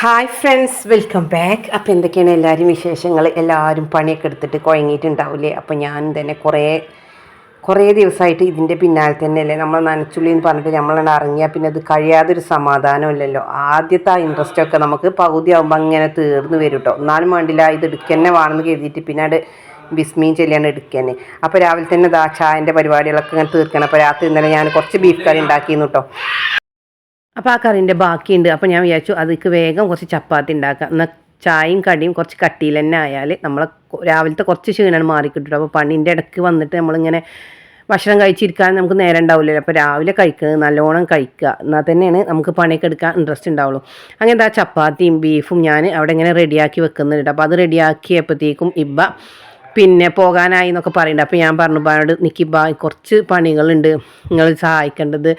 Hi friends welcome back അപ്പോൾ എന്തൊക്കെയാണ് എല്ലാവരും വിശേഷങ്ങൾ എല്ലാവരും പണിയൊക്കെ എടുത്തിട്ട് കുഴങ്ങിയിട്ടുണ്ടാവില്ലേ അപ്പോൾ ഞാൻ തന്നെ കുറേ കുറേ ദിവസമായിട്ട് ഇതിന്റെ പിന്നാലെ തന്നെയല്ലേ നമ്മൾ നനച്ചുള്ളി എന്ന് പറഞ്ഞിട്ട് നമ്മളാണ് ഇറങ്ങിയാൽ പിന്നെ അത് കഴിയാതൊരു സമാധാനമില്ലല്ലോ. ആദ്യത്തെ ആ ഇൻട്രസ്റ്റ് ഒക്കെ നമുക്ക് പകുതി ആകുമ്പോൾ അങ്ങനെ തീർന്നു വരും കേട്ടോ എന്നാലും വേണ്ടില്ല ഇത് എടുക്കന്നെ വേണമെന്ന് കരുതിയിട്ട് പിന്നെ അത് ബിസ്മീൻ ചെല്ലിയാണ് എടുക്കുന്നത് അപ്പോൾ രാവിലെ തന്നെ ദാ ചായന്റെ പരിപാടികളൊക്കെ ഇങ്ങനെ തീർക്കണം. അപ്പോൾ രാത്രി ഇന്നലെ ഞാൻ കുറച്ച് ബീഫ് കറി ഉണ്ടാക്കിയിരുന്നു കേട്ടോ അപ്പോൾ ആ കറിന്റെ ബാക്കിയുണ്ട്. അപ്പോൾ ഞാൻ വിചാരിച്ചു അതിക്ക് വേഗം കുറച്ച് ചപ്പാത്തി ഉണ്ടാക്കാം. എന്നാൽ ചായയും കടിയും കുറച്ച് കട്ടിയിൽ തന്നെ ആയാൽ നമ്മളെ രാവിലത്തെ കുറച്ച് ക്ഷീണമാണ് മാറിക്കിട്ടും അപ്പോൾ പണിന്റെ ഇടയ്ക്ക് വന്നിട്ട് നമ്മളിങ്ങനെ ഭക്ഷണം കഴിച്ചിരിക്കാൻ നമുക്ക് നേരം ഉണ്ടാവില്ലല്ലോ. അപ്പോൾ രാവിലെ കഴിക്കുന്നത് നല്ലോണം കഴിക്കുക. എന്നാൽ തന്നെയാണ് നമുക്ക് പണിയൊക്കെ എടുക്കാൻ ഇൻട്രസ്റ്റ് ഉണ്ടാവുള്ളൂ. അങ്ങനെ എന്താ ചപ്പാത്തിയും ബീഫും ഞാൻ അവിടെ ഇങ്ങനെ റെഡിയാക്കി വെക്കുന്നുണ്ട് അപ്പോൾ അത് റെഡിയാക്കിയപ്പോഴത്തേക്കും ഇബ്ബ പിന്നെ പോകാനായി എന്നൊക്കെ പറയുന്നുണ്ട്. അപ്പോൾ ഞാൻ പറഞ്ഞു ബാനോട് നിക്കി കുറച്ച് പണികളുണ്ട് നിങ്ങൾ സഹായിക്കേണ്ടത്.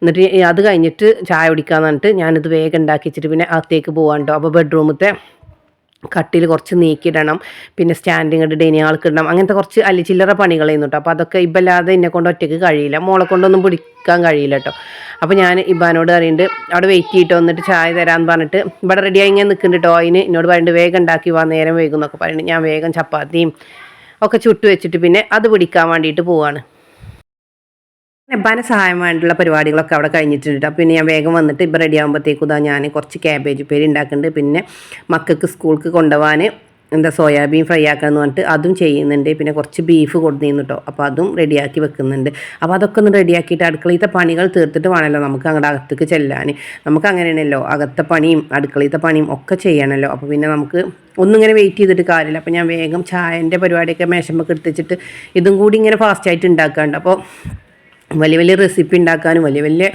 എന്നിട്ട് അത് കഴിഞ്ഞിട്ട് ചായ കുടിക്കാന്ന് പറഞ്ഞിട്ട് ഞാനിത് വേഗം ഉണ്ടാക്കി വെച്ചിട്ട് പിന്നെ അകത്തേക്ക് പോകാൻ കേട്ടോ അപ്പോൾ ബെഡ്റൂമത്തെ കട്ടിൽ കുറച്ച് നീക്കിയിടണം. പിന്നെ സ്റ്റാൻഡിങ് ഇട്ട് ഇനി ആൾക്ക് ഇടണം. അങ്ങനത്തെ കുറച്ച് അല്ലിച്ചില്ലറ പണികൾ ചെയ്യുന്നു കേട്ടോ അപ്പോൾ അതൊക്കെ ഇബല്ലാതെ എന്നെ കൊണ്ട് ഒറ്റയ്ക്ക് കഴിയില്ല. മോളെ കൊണ്ടൊന്നും പിടിക്കാൻ കഴിയില്ല കേട്ടോ അപ്പോൾ ഞാൻ ഇബാനോട് പറയുന്നുണ്ട് അവിടെ വെയിറ്റ് ചെയ്തിട്ട് വന്നിട്ട് ചായ തരാമെന്ന് പറഞ്ഞിട്ട് ഇവിടെ റെഡിയായി ഇങ്ങനെ നിൽക്കുന്നുണ്ട് കേട്ടോ അതിന് എന്നോട് പറയുന്നുണ്ട് വേഗം ഉണ്ടാക്കി വാ നേരം വേഗം എന്നൊക്കെ പറയുന്നുണ്ട് ഞാൻ വേഗം ചപ്പാത്തിയും ഒക്കെ ചുട്ട് വെച്ചിട്ട് പിന്നെ അത് പിടിക്കാൻ വേണ്ടിയിട്ട് പോവാണ്. നെബാന് സഹായമായിട്ടുള്ള പരിപാടികളൊക്കെ അവിടെ കഴിഞ്ഞിട്ടുണ്ട്. അപ്പോൾ പിന്നെ ഞാൻ വേഗം വന്നിട്ട് ഇപ്പം റെഡി ആകുമ്പോഴത്തേക്കും ഞാൻ കുറച്ച് ക്യാബേജ് പേര് ഉണ്ടാക്കുന്നുണ്ട് പിന്നെ മക്കൾക്ക് സ്കൂൾക്ക് കൊണ്ടുപോകാൻ എന്താ സോയാബീൻ ഫ്രൈ ആക്കാന്ന് പറഞ്ഞിട്ട് അതും ചെയ്യുന്നുണ്ട്. പിന്നെ കുറച്ച് ബീഫ് കൊടുത്തിരുന്നു കേട്ടോ അപ്പോൾ അതും റെഡിയാക്കി വെക്കുന്നുണ്ട്. അപ്പോൾ അതൊക്കെ ഒന്ന് റെഡിയാക്കിയിട്ട് അടുക്കളയിലത്തെ പണികൾ തീർത്തിട്ട് വേണമല്ലോ നമുക്ക് അങ്ങോട്ട് അകത്തേക്ക് ചെല്ലാൻ നമുക്ക് അങ്ങനെയാണല്ലോ അകത്തെ പണിയും അടുക്കളയിലത്തെ പണിയും ഒക്കെ ചെയ്യണമല്ലോ അപ്പോൾ പിന്നെ നമുക്ക് ഒന്നിങ്ങനെ വെയിറ്റ് ചെയ്തിട്ട് കാര്യമില്ല. അപ്പോൾ ഞാൻ വേഗം ചായന്റെ പരിപാടിയൊക്കെ മേശമ്പൊക്കെ എടുത്തിച്ചിട്ട് ഇതും കൂടി ഇങ്ങനെ ഫാസ്റ്റായിട്ട് ഉണ്ടാക്കാറുണ്ട് അപ്പോൾ വലിയ വലിയ റെസിപ്പി ഉണ്ടാക്കാനും വലിയ വലിയ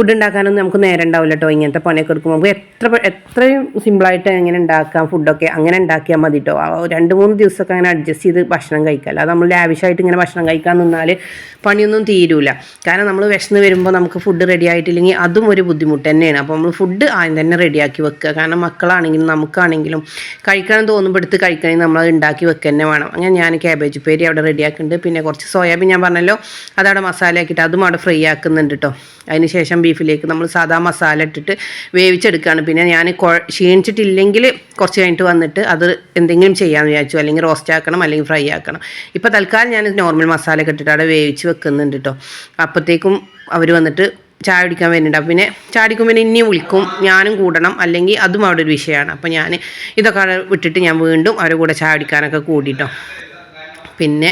ഫുഡ് ഉണ്ടാക്കാനൊന്നും നമുക്ക് നേരം ഉണ്ടാവില്ല കേട്ടോ ഇങ്ങനത്തെ പണിയൊക്കെ എടുക്കുമ്പോൾ നമുക്ക് എത്ര എത്രയും സിമ്പിളായിട്ട് എങ്ങനെ ഉണ്ടാക്കാം ഫുഡൊക്കെ അങ്ങനെ ഉണ്ടാക്കിയാൽ മതി കേട്ടോ രണ്ട് മൂന്ന് ദിവസമൊക്കെ അങ്ങനെ അഡ്ജസ്റ്റ് ചെയ്ത് ഭക്ഷണം കഴിക്കാം. അല്ലാതെ നമ്മൾ ലാവിഷായിട്ട് ഇങ്ങനെ ഭക്ഷണം കഴിക്കാൻ നിന്നാൽ പണിയൊന്നും തീരൂല. കാരണം നമ്മൾ വിശന്ന് വരുമ്പോൾ നമുക്ക് ഫുഡ് റെഡി ആയിട്ടില്ലെങ്കിൽ അതും ഒരു ബുദ്ധിമുട്ട് തന്നെയാണ്. അപ്പോൾ നമ്മൾ ഫുഡ് ആദ്യം തന്നെ റെഡിയാക്കി വെക്കുക. കാരണം മക്കളാണെങ്കിലും നമുക്കാണെങ്കിലും കഴിക്കണം തോന്നുമ്പോൾ എടുത്ത് കഴിക്കണമെങ്കിൽ നമ്മൾ അത് ഉണ്ടാക്കി വെക്കുക തന്നെ വേണം. അങ്ങനെ ഞാൻ ക്യാബേജ് പേരി അവിടെ റെഡിയാക്കുന്നുണ്ട് പിന്നെ കുറച്ച് സോയാബീൻ ഞാൻ പറഞ്ഞല്ലോ അതവിടെ മസാല ആക്കിയിട്ട് അതും അവിടെ ഫ്രൈ ആക്കുന്നുണ്ട് കേട്ടോ അതിന് ശേഷം ബീഫിലേക്ക് നമ്മൾ സാധാ മസാല ഇട്ടിട്ട് വേവിച്ചെടുക്കുകയാണ്. പിന്നെ ഞാൻ ക്ഷീണിച്ചിട്ടില്ലെങ്കിൽ കുറച്ച് കഴിഞ്ഞിട്ട് വന്നിട്ട് അത് എന്തെങ്കിലും ചെയ്യാമെന്ന് വിചാരിച്ചു. അല്ലെങ്കിൽ റോസ്റ്റ് ആക്കണം അല്ലെങ്കിൽ ഫ്രൈ ആക്കണം. ഇപ്പോൾ തൽക്കാലം ഞാൻ നോർമൽ മസാല ഒക്കെ ഇട്ടിട്ട് അവിടെ വേവിച്ച് വെക്കുന്നുണ്ട് കേട്ടോ അപ്പോഴത്തേക്കും അവർ വന്നിട്ട് ചായ കുടിക്കാൻ വരുന്നുണ്ട്. പിന്നെ ചായ കുടിക്കുമ്പോൾ ഇനിയും വിളിക്കും. ഞാനും കൂടണം. അല്ലെങ്കിൽ അതും അവിടെ ഒരു വിഷയമാണ്. അപ്പോൾ ഞാൻ ഇതൊക്കെ വിട്ടിട്ട് ഞാൻ വീണ്ടും അവരുടെ കൂടെ ചായ കുടിക്കാനൊക്കെ കൂടിയിട്ടോ പിന്നെ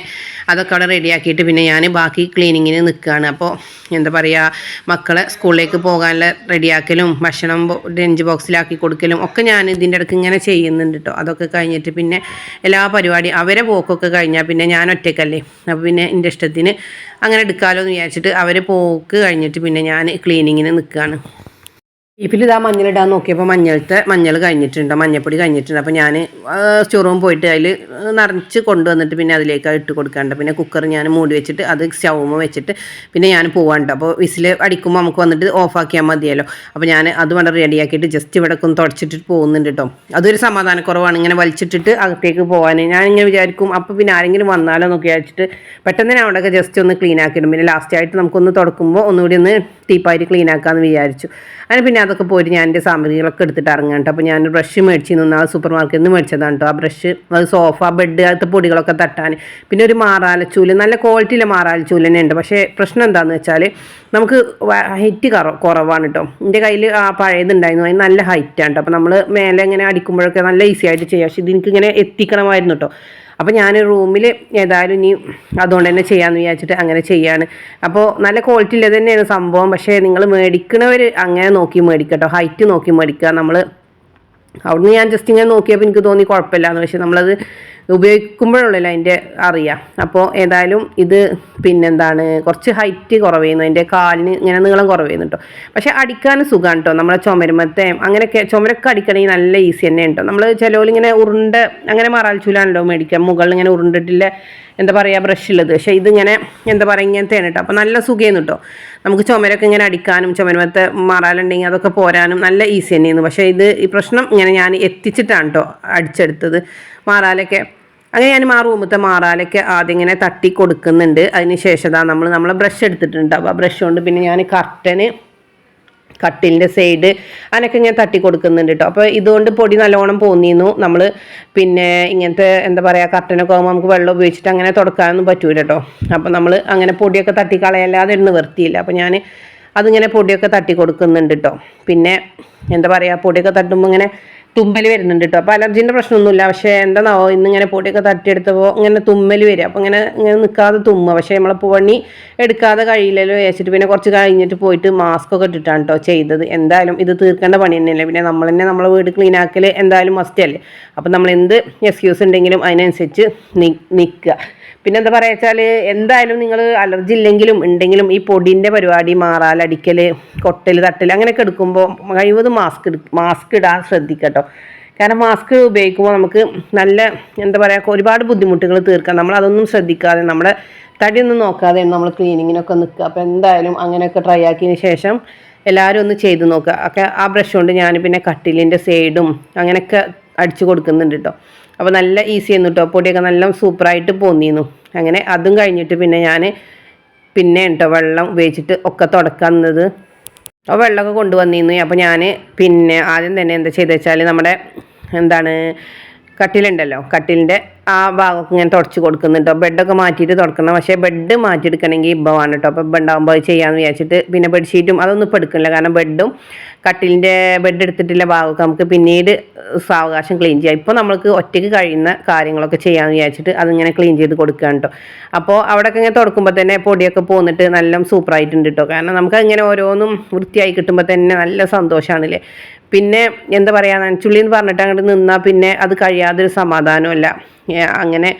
അതൊക്കെ അവിടെ റെഡിയാക്കിയിട്ട് പിന്നെ ഞാൻ ബാക്കി ക്ലീനിങ്ങിന് നിൽക്കുകയാണ് അപ്പോൾ എന്താ പറയുക മക്കളെ സ്കൂളിലേക്ക് പോകാനുള്ള റെഡിയാക്കലും ഭക്ഷണം ഡെഞ്ച് ബോക്സിലാക്കി കൊടുക്കലും ഒക്കെ ഞാൻ ഇതിന്റെ ഇടയ്ക്ക് ഇങ്ങനെ ചെയ്യുന്നുണ്ട് കേട്ടോ അതൊക്കെ കഴിഞ്ഞിട്ട് പിന്നെ എല്ലാ പരിപാടിയും അവരെ പോക്കൊക്കെ കഴിഞ്ഞാൽ പിന്നെ ഞാൻ ഒറ്റയ്ക്കല്ലേ. അപ്പോൾ പിന്നെ എന്റെ ഇഷ്ടത്തിന് അങ്ങനെ എടുക്കാമല്ലോ എന്ന് വിചാരിച്ചിട്ട് അവരെ പോക്ക് കഴിഞ്ഞിട്ട് പിന്നെ ഞാൻ ക്ലീനിങ്ങിന് നിൽക്കുകയാണ് ബീഫിൽ ഇതാ മഞ്ഞളിടാൻ നോക്കിയപ്പോൾ മഞ്ഞളത്തെ മഞ്ഞൾ കഴിഞ്ഞിട്ടുണ്ട് മഞ്ഞപ്പൊടി കഴിഞ്ഞിട്ടുണ്ട്. അപ്പോൾ ഞാൻ സ്റ്റോർ റൂം പോയിട്ട് അതിൽ നിറച്ച് കൊണ്ടുവന്നിട്ട് പിന്നെ അതിലേക്ക് ഇട്ട് കൊടുക്കാണ്ട്. പിന്നെ കുക്കർ ഞാൻ മൂടി വെച്ചിട്ട് അത് സ്റ്റൗമ വെച്ചിട്ട് പിന്നെ ഞാൻ പോവാണ്ട്. അപ്പോൾ വിസിൽ അടിക്കുമ്പോൾ നമുക്ക് വന്നിട്ട് ഓഫാക്കിയാൽ മതിയല്ലോ. അപ്പോൾ ഞാൻ അത് വേണ്ട റെഡിയാക്കിയിട്ട് ജസ്റ്റ് ഇവിടെ ഒന്ന് തുടച്ചിട്ട് പോകുന്നുണ്ട് കേട്ടോ അതൊരു സമാധാനക്കുറവാണ്. ഇങ്ങനെ വലിച്ചിട്ടിട്ട് അകത്തേക്ക് പോകാൻ ഞാൻ ഇങ്ങനെ വിചാരിക്കും അപ്പോൾ പിന്നെ ആരെങ്കിലും വന്നാലോ എന്നൊക്കെ വിചാരിച്ചിട്ട് പെട്ടെന്ന് ഞാൻ അവിടെയൊക്കെ ജസ്റ്റ് ഒന്ന് ക്ലീൻ ആക്കിയിടും. പിന്നെ ലാസ്റ്റ് ആയിട്ട് നമുക്കൊന്ന് തുടക്കുമ്പോൾ ഒന്നുകൂടി ഒന്ന് ടീപ്പായിട്ട് ക്ലീൻ ആക്കാമെന്ന് വിചാരിച്ചു. അതിന് പിന്നെ അതൊക്കെ പോയിട്ട് ഞാൻ എന്റെ സാമഗ്രികളൊക്കെ എടുത്തിട്ട് ഇറങ്ങാം കേട്ടോ. അപ്പോൾ ഞാൻ ബ്രഷ് മേടിച്ചു നിന്ന് ആ സൂപ്പർ മാർക്കറ്റിൽ നിന്ന് മേടിച്ചതാണ് കേട്ടോ. ആ ബ്രഷ് അത് സോഫ ബെഡ് അകത്തെ പൊടികളൊക്കെ തട്ടാൻ. പിന്നെ ഒരു മാറാലച്ചൂൽ നല്ല ക്വാളിറ്റിയിലെ മാറാലച്ചൂൽ തന്നെ ഉണ്ട്. പക്ഷേ പ്രശ്നം എന്താണെന്ന് വെച്ചാൽ നമുക്ക് ഹൈറ്റ് കുറ കുറവാണ് കേട്ടോ. എന്റെ കയ്യിൽ ആ പഴയതുണ്ടായിരുന്നു അതിന് നല്ല ഹൈറ്റാണ് കേട്ടോ. അപ്പോൾ നമ്മൾ മേലെ ഇങ്ങനെ അടിക്കുമ്പോഴൊക്കെ നല്ല ഈസി ആയിട്ട് ചെയ്യാം. പക്ഷേ ഇത് എത്തിക്കണമായിരുന്നു കേട്ടോ. അപ്പോൾ ഞാൻ റൂമിൽ ഏതായാലും ഇനി അതുകൊണ്ട് തന്നെ ചെയ്യാമെന്ന് വിചാരിച്ചിട്ട് അങ്ങനെ ചെയ്യാണ്. അപ്പോൾ നല്ല ക്വാളിറ്റി ഉള്ളത് തന്നെയാണ് സംഭവം. പക്ഷേ നിങ്ങൾ മേടിക്കണവർ അങ്ങനെ നോക്കി മേടിക്കട്ടോ. ഹൈറ്റ് നോക്കി മേടിക്കുക. നമ്മൾ അവിടുന്ന് ഞാൻ ജസ്റ്റ് ഇങ്ങനെ നോക്കിയപ്പോൾ എനിക്ക് തോന്നി കുഴപ്പമില്ലാന്ന്. പക്ഷേ നമ്മളത് ഉപയോഗിക്കുമ്പോഴുള്ളല്ലോ അതിന്റെ അറിയാം. അപ്പോൾ ഏതായാലും ഇത് പിന്നെന്താണ് കുറച്ച് ഹൈറ്റ് കുറവേന്നു. അതിന്റെ കാലിന് ഇങ്ങനെ നീളം കുറവേന്നു കേട്ടോ പക്ഷേ അടിക്കാൻ സുഖമാണ് കേട്ടോ നമ്മളെ ചുമരുമത്തെ അങ്ങനെയൊക്കെ ചുമരൊക്കെ അടിക്കണമെങ്കിൽ നല്ല ഈസി തന്നെ ഉണ്ടോ നമ്മൾ ചിലവിലിങ്ങനെ ഉരുണ്ട അങ്ങനെ മറാൽച്ചൂലാണല്ലോ മേടിക്കാം മുകളിൽ ഇങ്ങനെ ഉരുണ്ടിട്ടില്ല എന്താ പറയുക ബ്രഷ് ഉള്ളത്. പക്ഷേ ഇതിങ്ങനെ എന്താ പറയുക ഇങ്ങനത്തെയാണ് കേട്ടോ അപ്പോൾ നല്ല സുഖമായിരുന്നു കേട്ടോ നമുക്ക് ചുമരൊക്കെ ഇങ്ങനെ അടിക്കാനും ചുമരുമത്തെ മാറാലുണ്ടെങ്കിൽ അതൊക്കെ പോരാനും നല്ല ഈസി തന്നെയായിരുന്നു. പക്ഷേ ഇത് ഈ പ്രശ്നം ഇങ്ങനെ ഞാൻ എത്തിച്ചിട്ടാണ് കേട്ടോ അടിച്ചെടുത്തത്. മാറാലൊക്കെ അങ്ങനെ ഞാൻ ആ റൂമത്തെ മാറാലൊക്കെ ആദ്യം ഇങ്ങനെ തട്ടി കൊടുക്കുന്നുണ്ട്. അതിന് ശേഷം നമ്മൾ നമ്മളെ ബ്രഷ് എടുത്തിട്ടുണ്ട്. അപ്പോൾ ആ ബ്രഷ് കൊണ്ട് പിന്നെ ഞാൻ കർട്ടന് കട്ടിലിന്റെ സൈഡ് അതിനൊക്കെ ഇങ്ങനെ തട്ടി കൊടുക്കുന്നുണ്ട് കേട്ടോ അപ്പോൾ ഇതുകൊണ്ട് പൊടി നല്ലോണം പോന്നിരുന്നു. നമ്മൾ പിന്നെ ഇങ്ങനത്തെ എന്താ പറയുക കർട്ടനൊക്കെ ആകുമ്പോൾ നമുക്ക് വെള്ളം ഉപയോഗിച്ചിട്ട് അങ്ങനെ തുടക്കാനൊന്നും പറ്റൂല കേട്ടോ അപ്പോൾ നമ്മൾ അങ്ങനെ പൊടിയൊക്കെ തട്ടി കളയല്ലാതെ വൃത്തിയില്ല. അപ്പോൾ ഞാൻ അതിങ്ങനെ പൊടിയൊക്കെ തട്ടി കൊടുക്കുന്നുണ്ട് കേട്ടോ പിന്നെ എന്താ പറയുക പൊടിയൊക്കെ തട്ടുമ്പോൾ ഇങ്ങനെ തുമ്മൽ വരുന്നുണ്ട് കേട്ടോ അപ്പോൾ അലർജീന്റെ പ്രശ്നമൊന്നുമില്ല. പക്ഷേ എന്താണാവോ ഇന്നിങ്ങനെ പൊടിയൊക്കെ തട്ടിയെടുത്തപ്പോൾ ഇങ്ങനെ തുമ്മൽ വരിക. അപ്പോൾ ഇങ്ങനെ ഇങ്ങനെ നിൽക്കാതെ തുമ്മുക. പക്ഷേ നമ്മളെ പണി എടുക്കാതെ കഴിയില്ലല്ലോ വെച്ചിട്ട് പിന്നെ കുറച്ച് കഴിഞ്ഞിട്ട് പോയിട്ട് മാസ്ക് ഒക്കെ ഇട്ടിട്ടാണ് കേട്ടോ ചെയ്തത്. എന്തായാലും ഇത് തീർക്കേണ്ട പണി തന്നെയല്ലേ. പിന്നെ നമ്മൾ തന്നെ നമ്മളെ വീട് ക്ലീൻ ആക്കൽ എന്തായാലും മസ്റ്റ് അല്ലേ. അപ്പോൾ നമ്മൾ എന്ത് എക്സ്ക്യൂസ് ഉണ്ടെങ്കിലും അതിനനുസരിച്ച് നിൽക്കുക പിന്നെ എന്താ പറയുക വെച്ചാൽ എന്തായാലും നിങ്ങൾ അലർജി ഇല്ലെങ്കിലും ഉണ്ടെങ്കിലും ഈ പൊടിന്റെ പരിപാടി മാറാൽ അടിക്കൽ കൊട്ടൽ തട്ടൽ അങ്ങനെയൊക്കെ എടുക്കുമ്പോൾ കഴിവതും മാസ്ക് മാസ്ക് ഇടാൻ ശ്രദ്ധിക്കട്ടോ. കാരണം മാസ്ക് ഉപയോഗിക്കുമ്പോൾ നമുക്ക് നല്ല എന്താ പറയുക ഒരുപാട് ബുദ്ധിമുട്ടുകൾ തീർക്കാം. നമ്മൾ അതൊന്നും ശ്രദ്ധിക്കാതെ നമ്മുടെ തടിയൊന്നും നോക്കാതെ നമ്മൾ ക്ലീനിങ്ങിനൊക്കെ നിൽക്കുക അപ്പോൾ എന്തായാലും അങ്ങനെയൊക്കെ ട്രൈ ആക്കിയതിന് ശേഷം എല്ലാവരും ഒന്ന് ചെയ്ത് നോക്കുക ഒക്കെ ആ ബ്രഷ് കൊണ്ട് ഞാൻ പിന്നെ കട്ടിലിന്റെ സൈഡും അങ്ങനെയൊക്കെ അടിച്ചു കൊടുക്കുന്നുണ്ട് കേട്ടോ അപ്പോൾ നല്ല ഈസി ആയിരുന്നു കേട്ടോ പൊടിയൊക്കെ നല്ല സൂപ്പറായിട്ട് പോന്നിരുന്നു. അങ്ങനെ അതും കഴിഞ്ഞിട്ട് പിന്നെ ഞാൻ പിന്നെ കേട്ടോ വെള്ളം ഉപയോഗിച്ചിട്ട് ഒക്കെ തുടക്കുന്നത് അപ്പോൾ വെള്ളമൊക്കെ കൊണ്ടുവന്നിരുന്നു. അപ്പോൾ ഞാൻ പിന്നെ ആദ്യം തന്നെ എന്താ ചെയ്തെന്ന് വെച്ചാൽ നമ്മുടെ എന്താണ് കട്ടിലുണ്ടല്ലോ കട്ടിലിന്റെ ആ ഭാഗമൊക്കെ ഇങ്ങനെ തുടച്ച് കൊടുക്കുന്നുണ്ടോ. ബെഡൊക്കെ മാറ്റിയിട്ട് തുടക്കണം. പക്ഷേ ബെഡ് മാറ്റിയെടുക്കണമെങ്കിൽ ഇബ്ബമാണ് കേട്ടോ. അപ്പോൾ ഉണ്ടാകുമ്പോൾ അത് ചെയ്യാമെന്ന് വിചാരിച്ചിട്ട് പിന്നെ ബെഡ്ഷീറ്റും അതൊന്നും ഇപ്പം എടുക്കുന്നില്ല കാരണം ബെഡും കട്ടിലിന്റെ ബെഡ് എടുത്തിട്ടുള്ള ഭാഗമൊക്കെ നമുക്ക് പിന്നീട് സാവകാശം ക്ലീൻ ചെയ്യാം. ഇപ്പോൾ നമുക്ക് ഒറ്റയ്ക്ക് കഴിയുന്ന കാര്യങ്ങളൊക്കെ ചെയ്യാമെന്ന് വിചാരിച്ചിട്ട് അതിങ്ങനെ ക്ലീൻ ചെയ്ത് കൊടുക്കുകയാണ് കേട്ടോ. അപ്പോൾ അവിടെയൊക്കെ ഇങ്ങനെ തുടക്കുമ്പോൾ തന്നെ പൊടിയൊക്കെ പോന്നിട്ട് നല്ല സൂപ്പറായിട്ടുണ്ട് കേട്ടോ. കാരണം നമുക്ക് അങ്ങനെ ഓരോന്നും വൃത്തിയായി കിട്ടുമ്പോൾ തന്നെ നല്ല സന്തോഷമാണല്ലേ പിന്നെ എന്താ പറയുക നനച്ചുള്ളി എന്ന് പറഞ്ഞിട്ട് അങ്ങോട്ട് നിന്നാൽ പിന്നെ അത് കഴിയാതൊരു സമാധാനമല്ല അങ്ങനെ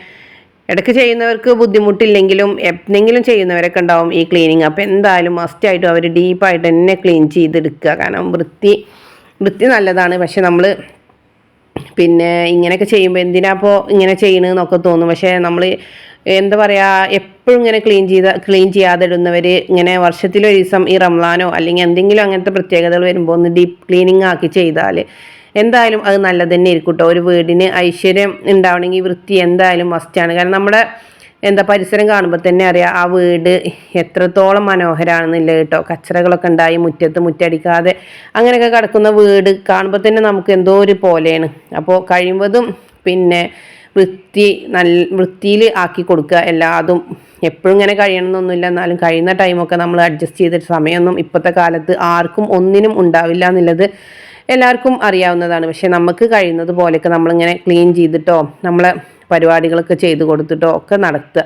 ഇടയ്ക്ക് ചെയ്യുന്നവർക്ക് ബുദ്ധിമുട്ടില്ലെങ്കിലും എന്തെങ്കിലും ചെയ്യുന്നവരൊക്കെ ഉണ്ടാവും ഈ ക്ലീനിങ് അപ്പോൾ എന്തായാലും മസ്റ്റായിട്ടും അവർ ഡീപ്പായിട്ട് തന്നെ ക്ലീൻ ചെയ്തെടുക്കുക. കാരണം വൃത്തി വൃത്തി നല്ലതാണ്. പക്ഷെ നമ്മൾ പിന്നെ ഇങ്ങനെയൊക്കെ ചെയ്യുമ്പോൾ എന്തിനാ അപ്പോൾ ഇങ്ങനെ ചെയ്യണമെന്നൊക്കെ തോന്നും. പക്ഷേ നമ്മൾ എന്താ പറയുക എപ്പോഴും ഇങ്ങനെ ക്ലീൻ ചെയ്ത ക്ലീൻ ചെയ്യാതെ ഇടുന്നവർ ഇങ്ങനെ വർഷത്തിലൊരു ദിവസം ഈ റംലാനോ അല്ലെങ്കിൽ എന്തെങ്കിലും അങ്ങനത്തെ പ്രത്യേകതകൾ വരുമ്പോൾ ഒന്ന് ഡീപ്പ് ക്ലീനിങ് ആക്കി ചെയ്താൽ എന്തായാലും അത് നല്ലത് തന്നെ ഇരിക്കും കേട്ടോ ഒരു വീടിന് ഐശ്വര്യം ഉണ്ടാവണമെങ്കിൽ വൃത്തി എന്തായാലും മസ്റ്റാണ് കാരണം നമ്മുടെ എന്താ പരിസരം കാണുമ്പോൾ തന്നെ അറിയാം ആ വീട് എത്രത്തോളം മനോഹരമാണെന്നില്ല കേട്ടോ കച്ചറകളൊക്കെ ഉണ്ടായി മുറ്റത്ത് മുറ്റടിക്കാതെ അങ്ങനെയൊക്കെ കിടക്കുന്ന വീട് കാണുമ്പോൾ തന്നെ നമുക്ക് എന്തോ ഒരു പോലെയാണ്. അപ്പോൾ കഴിയുമ്പതും പിന്നെ വൃത്തി നല്ല വൃത്തിയിൽ ആക്കി കൊടുക്കുക. എല്ലാതും എപ്പോഴും ഇങ്ങനെ കഴിയണമെന്നൊന്നുമില്ല. എന്നാലും കഴിയുന്ന ടൈമൊക്കെ നമ്മൾ അഡ്ജസ്റ്റ് ചെയ്തിട്ട് സമയമൊന്നും ഇപ്പോഴത്തെ കാലത്ത് ആർക്കും ഒന്നിനും ഉണ്ടാവില്ല എന്നുള്ളത് എല്ലാവർക്കും അറിയാവുന്നതാണ്. പക്ഷെ നമുക്ക് കഴിയുന്നത് പോലെയൊക്കെ നമ്മളിങ്ങനെ ക്ലീൻ ചെയ്തിട്ടോ നമ്മളെ പരിപാടികളൊക്കെ ചെയ്ത് കൊടുത്തിട്ടോ ഒക്കെ നടത്തുക.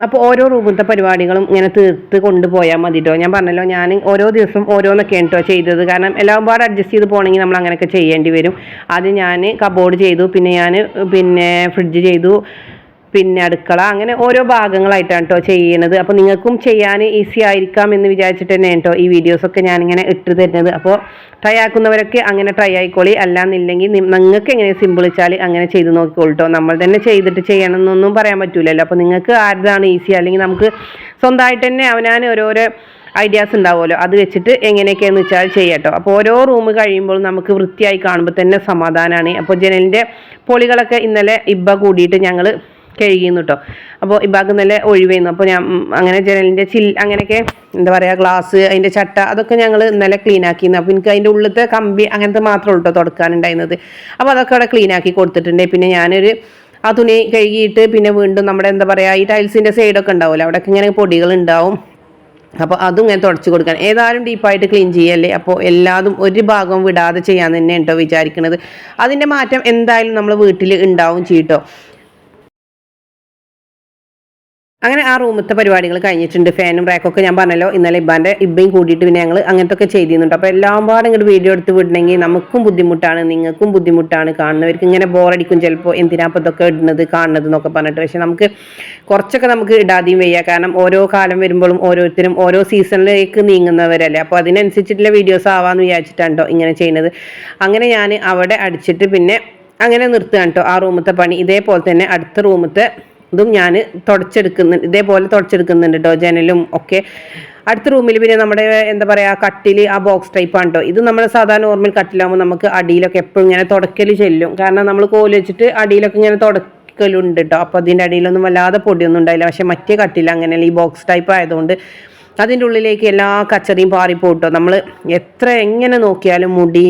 അപ്പോൾ ഓരോ റൂമിലത്തെ പരിപാടികളും ഇങ്ങനെ തീർത്ത് കൊണ്ടുപോയാൽ മതി കേട്ടോ ഞാൻ പറഞ്ഞല്ലോ ഞാൻ ഓരോ ദിവസം ഓരോന്നൊക്കെ കേട്ടോ ചെയ്തത്. കാരണം എല്ലാം പാട് അഡ്ജസ്റ്റ് ചെയ്ത് പോകണമെങ്കിൽ നമ്മൾ അങ്ങനെയൊക്കെ ചെയ്യേണ്ടി വരും. ആദ്യം ഞാൻ കബോർഡ് ചെയ്തു പിന്നെ ഞാൻ പിന്നെ ഫ്രിഡ്ജ് ചെയ്തു. പിന്നെ അടുക്കള അങ്ങനെ ഓരോ ഭാഗങ്ങളായിട്ടാണ് കേട്ടോ ചെയ്യുന്നത് അപ്പോൾ നിങ്ങൾക്കും ചെയ്യാൻ ഈസി ആയിരിക്കാം എന്ന് വിചാരിച്ചിട്ട് തന്നെ കേട്ടോ ഈ വീഡിയോസൊക്കെ ഞാനിങ്ങനെ ഇട്ട് തരുന്നത്. അപ്പോൾ ട്രൈ ആക്കുന്നവരൊക്കെ അങ്ങനെ ട്രൈ ആയിക്കോളി. അല്ലാന്നില്ലെങ്കിൽ നിങ്ങൾക്ക് എങ്ങനെ സിമ്പിൾ വെച്ചാൽ അങ്ങനെ ചെയ്ത് നോക്കിക്കോളൂ കേട്ടോ നമ്മൾ തന്നെ ചെയ്തിട്ട് ചെയ്യണം എന്നൊന്നും പറയാൻ പറ്റൂലല്ലോ. അപ്പോൾ നിങ്ങൾക്ക് ആരുതാണ് ഈസി അല്ലെങ്കിൽ നമുക്ക് സ്വന്തമായിട്ട് തന്നെ അവനാൻ ഓരോരോ ഐഡിയാസ് ഉണ്ടാവുമല്ലോ. അത് വെച്ചിട്ട് എങ്ങനെയൊക്കെയാണെന്ന് വെച്ചാൽ ചെയ്യാട്ടോ അപ്പോൾ ഓരോ റൂം കഴിയുമ്പോൾ നമുക്ക് വൃത്തിയായി കാണുമ്പോൾ തന്നെ സമാധാനമാണ് അപ്പോൾ ജനലിന്റെ പൊളികളൊക്കെ ഇന്നലെ ഇബ്ബ കൂടിയിട്ട് ഞങ്ങൾ കഴുകിയിരുന്നു കേട്ടോ അപ്പോൾ ഈ ഭാഗം നല്ല ഒഴിവായിരുന്നു. അപ്പോൾ ഞാൻ അങ്ങനെ ജനലിന്റെ ചിൽ അങ്ങനെയൊക്കെ എന്താ പറയുക ഗ്ലാസ് അതിന്റെ ചട്ട അതൊക്കെ ഞങ്ങൾ ഇന്നലെ ക്ലീൻ ആക്കിയിരുന്നു. അപ്പോൾ എനിക്ക് അതിന്റെ ഉള്ളിലത്തെ കമ്പി അങ്ങനത്തെ മാത്രമേ ഉള്ളൂ തുടക്കാനുണ്ടായിരുന്നത്. അപ്പോൾ അതൊക്കെ അവിടെ ക്ലീൻ ആക്കി കൊടുത്തിട്ടുണ്ട്. പിന്നെ ഞാനൊരു ആ തുണി കഴുകിയിട്ട് പിന്നെ വീണ്ടും നമ്മുടെ എന്താ പറയുക ഈ ടൈൽസിന്റെ സൈഡൊക്കെ ഉണ്ടാവില്ല അവിടെയൊക്കെ ഇങ്ങനെ പൊടികൾ ഉണ്ടാവും. അപ്പോൾ അതും ഇങ്ങനെ തുടച്ചു കൊടുക്കാൻ. ഏതായാലും ഡീപ്പായിട്ട് ക്ലീൻ ചെയ്യല്ലേ? അപ്പോൾ എല്ലാതും ഒരു ഭാഗവും വിടാതെ ചെയ്യാൻ തന്നെ കേട്ടോ വിചാരിക്കുന്നത് അതിന്റെ മാറ്റം എന്തായാലും നമ്മൾ വീട്ടിൽ ഉണ്ടാവും ചെയ്യട്ടോ അങ്ങനെ ആ റൂമത്തെ പരിപാടികൾ കഴിഞ്ഞിട്ടുണ്ട്. ഫാനും റാക്കൊക്കെ ഞാൻ പറഞ്ഞല്ലോ ഇന്നലെ ഇബ്ബാന്റെ ഇബ്ബയും കൂടിയിട്ട് പിന്നെ ഞങ്ങൾ അങ്ങനത്തെ ഒക്കെ ചെയ്തിരുന്നുണ്ട്. അപ്പോൾ എല്ലാം പാടും ഇങ്ങോട്ട് വീഡിയോ എടുത്ത് വിടണമെങ്കിൽ നമുക്കും ബുദ്ധിമുട്ടാണ് നിങ്ങൾക്കും ബുദ്ധിമുട്ടാണ് കാണുന്നവർക്ക് ഇങ്ങനെ ബോറടിക്കും ചിലപ്പോൾ എന്തിനാ അപ്പോൾ ഇതൊക്കെ ഇടുന്നത് കാണുന്നത് എന്നൊക്കെ പറഞ്ഞിട്ട്. പക്ഷേ നമുക്ക് കുറച്ചൊക്കെ നമുക്ക് ഇടാതെയും വയ്യ. കാരണം ഓരോ കാലം വരുമ്പോഴും ഓരോരുത്തരും ഓരോ സീസണിലേക്ക് നീങ്ങുന്നവരല്ലേ. അപ്പോൾ അതിനനുസരിച്ചിട്ടുള്ള വീഡിയോസ് ആവാമെന്ന് വിചാരിച്ചിട്ടാണ് ഇങ്ങനെ ചെയ്യുന്നത്. അങ്ങനെ ഞാൻ അവിടെ അടിച്ചിട്ട് പിന്നെ അങ്ങനെ നിർത്തുകയാണ് കേട്ടോ ആ റൂമത്തെ പണി. ഇതേപോലെ തന്നെ അടുത്ത റൂമത്തെ ഇതും ഞാൻ തുടച്ചെടുക്കുന്നുണ്ട് ഇതേപോലെ തുടച്ചെടുക്കുന്നുണ്ട് കേട്ടോ ജനലും ഒക്കെ. അടുത്ത റൂമിൽ പിന്നെ നമ്മുടെ എന്താ പറയുക കട്ടിൽ ആ ബോക്സ് ടൈപ്പ് ആണ് കേട്ടോ ഇത് നമ്മുടെ സാധാരണ നോർമൽ കട്ടിലാകുമ്പോൾ നമുക്ക് അടിയിലൊക്കെ എപ്പോഴും ഇങ്ങനെ തുടക്കൽ ചെല്ലും. കാരണം നമ്മൾ കോൽ വെച്ചിട്ട് അടിയിലൊക്കെ ഇങ്ങനെ തുടക്കലുണ്ട് കേട്ടോ അപ്പോൾ അതിന്റെ അടിയിലൊന്നും വല്ലാതെ പൊടിയൊന്നും ഉണ്ടായില്ല. പക്ഷേ മറ്റേ കട്ടിൽ അങ്ങനെയല്ല. ഈ ബോക്സ് ടൈപ്പ് ആയതുകൊണ്ട് അതിന്റെ ഉള്ളിലേക്ക് എല്ലാ കച്ചറിയും പാറിപ്പോട്ടോ നമ്മൾ എത്ര എങ്ങനെ നോക്കിയാലും മുടി